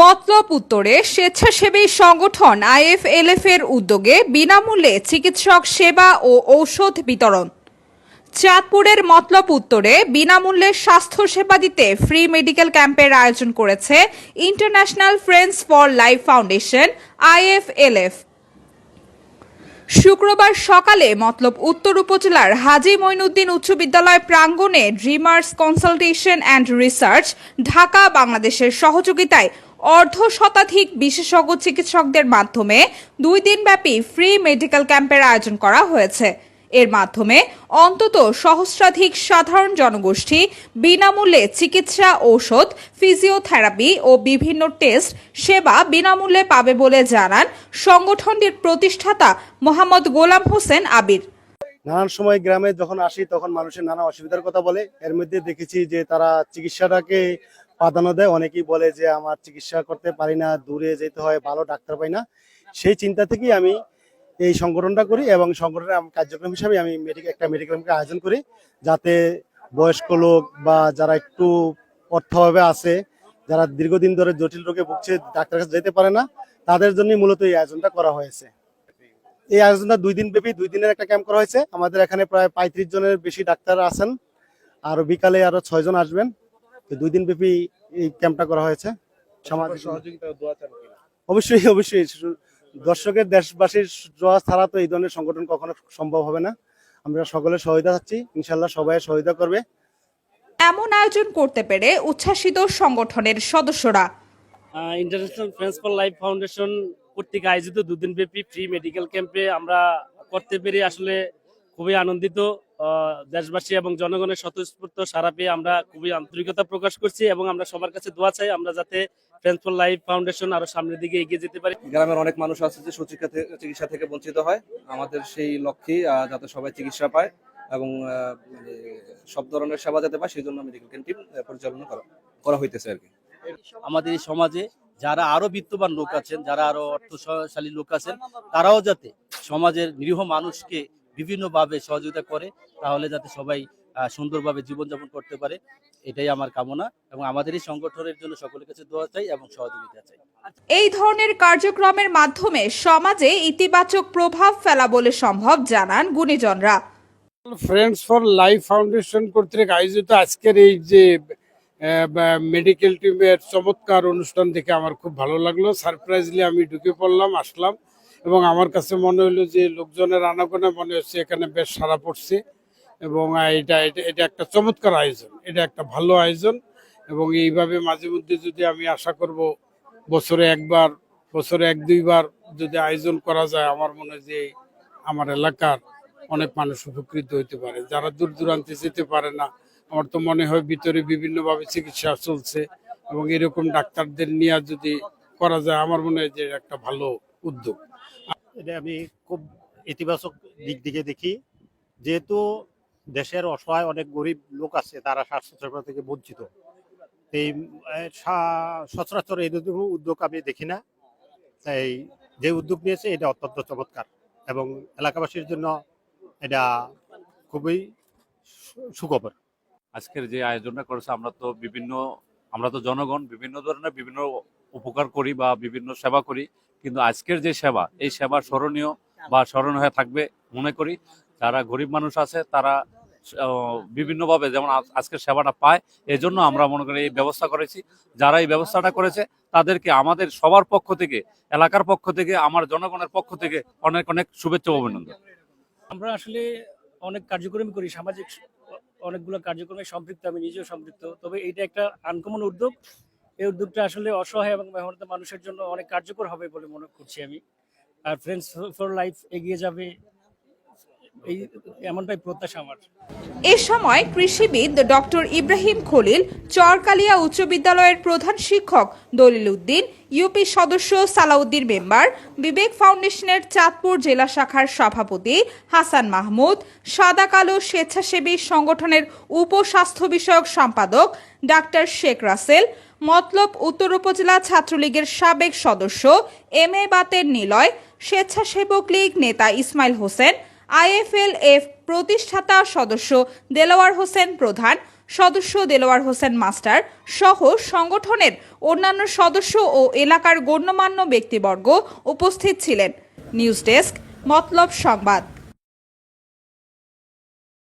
মতলব উত্তরে স্বেচ্ছাসেবী সংগঠন আইএফএলএফ এর উদ্যোগে বিনামূল্যে চিকিৎসক সেবা ও ঔষধ বিতরণ। চাঁদপুরের মতলব উত্তরে বিনামূল্যে স্বাস্থ্য সেবা দিতে ফ্রি মেডিকেল ক্যাম্পের আয়োজন করেছে international friends for life foundation, IFLF. শুক্রবার সকালে মতলব উত্তর উপজেলার হাজী মঈনুদ্দিন উচ্চ বিদ্যালয় প্রাঙ্গণে dreamers consultation and research Dhaka বাংলাদেশের সহযোগিতায় অর্ধ শতাধিক বিশেষজ্ঞ চিকিৎসকদের মাধ্যমে দুই দিনব্যাপী ফ্রি মেডিকেল ক্যাম্পের আয়োজন করা হয়েছে। এর মাধ্যমে অন্তত সহস্রাধিক সাধারণ জনগোষ্ঠী বিনামূল্যে চিকিৎসা, ঔষধ, ফিজিওথেরাপি ও বিভিন্ন টেস্ট সেবা বিনামূল্যে পাবে বলে জানান সংগঠনটির প্রতিষ্ঠাতা মোহাম্মদ গোলাম হোসেন আবির। নানান সময় গ্রামে যখন আসি, তখন মানুষের নানা অসুবিধার কথা বলে। এর মধ্যে দেখেছি যে তারা চিকিৎসাটাকে প্রাধান্য দেয়। অনেকেই বলে যে, আমার চিকিৎসা করতে পারি না, দূরে যেতে হয়, ভালো ডাক্তার পাই না। সেই চিন্তা থেকেই আমি এই সংগঠনটা করি এবং সংগঠনের কার্যক্রম হিসাবে আমি মেডিকেল একটা মেডিকেল আয়োজন করি যাতে বয়স্ক লোক বা যারা একটু অর্থভাবে আছে, যারা দীর্ঘদিন ধরে জটিল রোগে ভুগছে, ডাক্তারের কাছে যেতে পারে না, তাদের জন্য মূলত এই আয়োজনটা করা হয়েছে। এই আয়োজনটা দুই দিন ব্যাপী, দুই দিনের একটা ক্যাম্প করা হয়েছে। আমাদের এখানে প্রায় পঁয়ত্রিশ জনের বেশি ডাক্তার আছেন। আর বিকালে আরও ছয় জন আসবেন। তো দুই দিন ব্যাপী এই ক্যাম্পটা করা হয়েছে। সামাজিক? অবশ্যই অবশ্যই। দর্শকের দেশবাসীর জোয়া ছাড়া তো এই ধরনের সংগঠন কখনো সম্ভব হবে না। আমরা সকলে সহায়তা চাচ্ছি। ইনশাল্লাহ সবাই সহায়তা করবে। এমন আয়োজন করতে পেরে উচ্ছ্বাসিত সংগঠনের সদস্যরা। International friends for life foundation কর্তৃক আয়োজিত দুদিন ব্যাপী ফ্রি মেডিকেল ক্যাম্পে আমরা করতে পেরে আসলে খুবই আনন্দিত। দেশবাসী এবং জনগণের স্বতঃস্ফূর্ত সারা পেয়ে আমরা খুবই আন্তরিকতা প্রকাশ করছি এবং আমরা সবার কাছে দোয়া চাই আমরা যাতে ফ্রেন্ডস ফর লাইফ ফাউন্ডেশন আরও সামনের দিকে এগিয়ে যেতে পারি। গ্রামের অনেক মানুষ আছে যে সুচিকিৎসা চিকিৎসা থেকে বঞ্চিত হয়। আমাদের সেই লক্ষ্যে যাতে সবাই চিকিৎসা পায় এবং আহ, মানে সব ধরনের সেবা যাতে পায় সেই জন্য মেডিকেল ক্যান্টিন পরিচালনা করা করা হইতেছে আর কি। আমাদের এই সমাজে যারা আরও বিত্তবান লোক আছেন যারা আরও অর্থশালী লোক আছেন তারাও যাতে সমাজের নিরীহ মানুষকে বিভিন্নভাবে সহযোগিতা করে তাহলে যাতে সবাই সুন্দরভাবে জীবনযাপন করতে পারে এটাই আমার কামনা এবং আমাদের এই সংগঠনের জন্য সকলের কাছে দোয়া চাই এবং সহযোগিতা চাই। এই ধরনের কার্যক্রমের মাধ্যমে সমাজে ইতিবাচক প্রভাব ফেলা বলে সম্ভব জানান গুণীজনরা। ফ্রেন্ডস ফর লাইফ ফাউন্ডেশন কর্তৃক আয়োজিত আজকের এই যে মেডিকেল টিমের চমৎকার অনুষ্ঠান দেখে আমার খুব ভালো লাগল। সারপ্রাইজলি আমি ঢুকে পড়লাম আসলাম। এবং আমার কাছে মনে হলো যে লোকজনের আনাগোনা মনে হচ্ছে এখানে বেশ সারা পড়ছে এবং এটা এটা একটা চমৎকার আয়োজন, এটা একটা ভালো আয়োজন এবং এইভাবে মাঝে মধ্যে যদি আমি আশা করব বছরে একবার, বছরে এক, দুইবার যদি আয়োজন করা যায়, আমার মনে হয় যে আমার এলাকার অনেক মানুষ উপকৃত হতে পারে। যারা দূর দূরান্তে যেতে পারে না, আমার তো মনে হয় ভিতরে বিভিন্নভাবে চিকিৎসা চলছে এবং এরকম ডাক্তারদের নিয়ে যদি করা যায়, আমার মনে হয় যে একটা ভালো উদ্যোগ। এটা আমি খুব ইতিবাচক দিক দিকে দেখি। যেহেতু দেশের অসহায় অনেক গরিব লোক আছে, তারা স্বাস্থ্যসেবা থেকে বঞ্চিত। এই সচরাচর এই উদ্যোগ আমি দেখি না। তাই যে উদ্যোগ নিয়েছে, এটা অত্যন্ত চমৎকার এবং এলাকাবাসীর জন্য এটা খুবই সুখবর। আজকের যে আয়োজনটা করেছে, আমরা তো বিভিন্ন, আমরা তো জনগণ, বিভিন্ন ধরনের বিভিন্ন উপকার করি বা বিভিন্ন সেবা করি। কিন্তু আজকের যে সেবা, এই সেবা স্মরণীয় বা স্মরণীয় হয়ে থাকবে, মনে করি, যারা গরিব মানুষ আছে, তারা বিভিন্নভাবে যেমন আজকের সেবাটা পায় এই জন্য আমরা মনে করি এই ব্যবস্থা করেছি। যারা এই ব্যবস্থাটা করেছে, তাদেরকে আমাদের সবার পক্ষ থেকে, এলাকার পক্ষ থেকে, আমার জনগণের পক্ষ থেকে অনেক অনেক শুভেচ্ছা অভিনন্দন। আমরা আসলে অনেক কার্যক্রম করি, সামাজিক অনেকগুলো কার্যক্রমে সম্পৃক্ত, আমি নিজেও সম্পৃক্ত, তবে এটা একটা আনকমন উদ্যোগ। এই উদ্যোগটা আসলে অসহায় এবং মেহনত মানুষের জন্য অনেক কার্যকর হবে বলে মনে করছি আমি। আর ফ্রেন্ডস ফর লাইফ এগিয়ে যাবে। এমনটাই প্রত্যাশা আমার। এ সময় কৃষিবিদ ডক্টর ইব্রাহিম খলিল, চরকালিয়া উচ্চ বিদ্যালয়ের প্রধান শিক্ষক দলিল উদ্দিন, ইউপি সদস্য সালাউদ্দিন মেম্বার, বিবেক ফাউন্ডেশনের চাঁদপুর জেলা শাখার সভাপতি হাসান মাহমুদ সাদা কালো স্বেচ্ছাসেবী সংগঠনের উপস্বাস্থ্য বিষয়ক সম্পাদক ডাক্তার শেখ রাসেল, মতলব উত্তর উপজেলা ছাত্রলীগের সাবেক সদস্য এম এ বাতের নিলয়, স্বেচ্ছাসেবক লীগ নেতা ইসমাইল হোসেন আইএফএলএফ প্রতিষ্ঠাতা সদস্য দেলোয়ার হোসেন প্রধান, সদস্য দেলোয়ার হোসেন মাস্টার সহ সংগঠনের অন্যান্য সদস্য ও এলাকার গণ্যমান্য ব্যক্তিবর্গ উপস্থিত ছিলেন। নিউজ ডেস্ক, মতলব সংবাদ।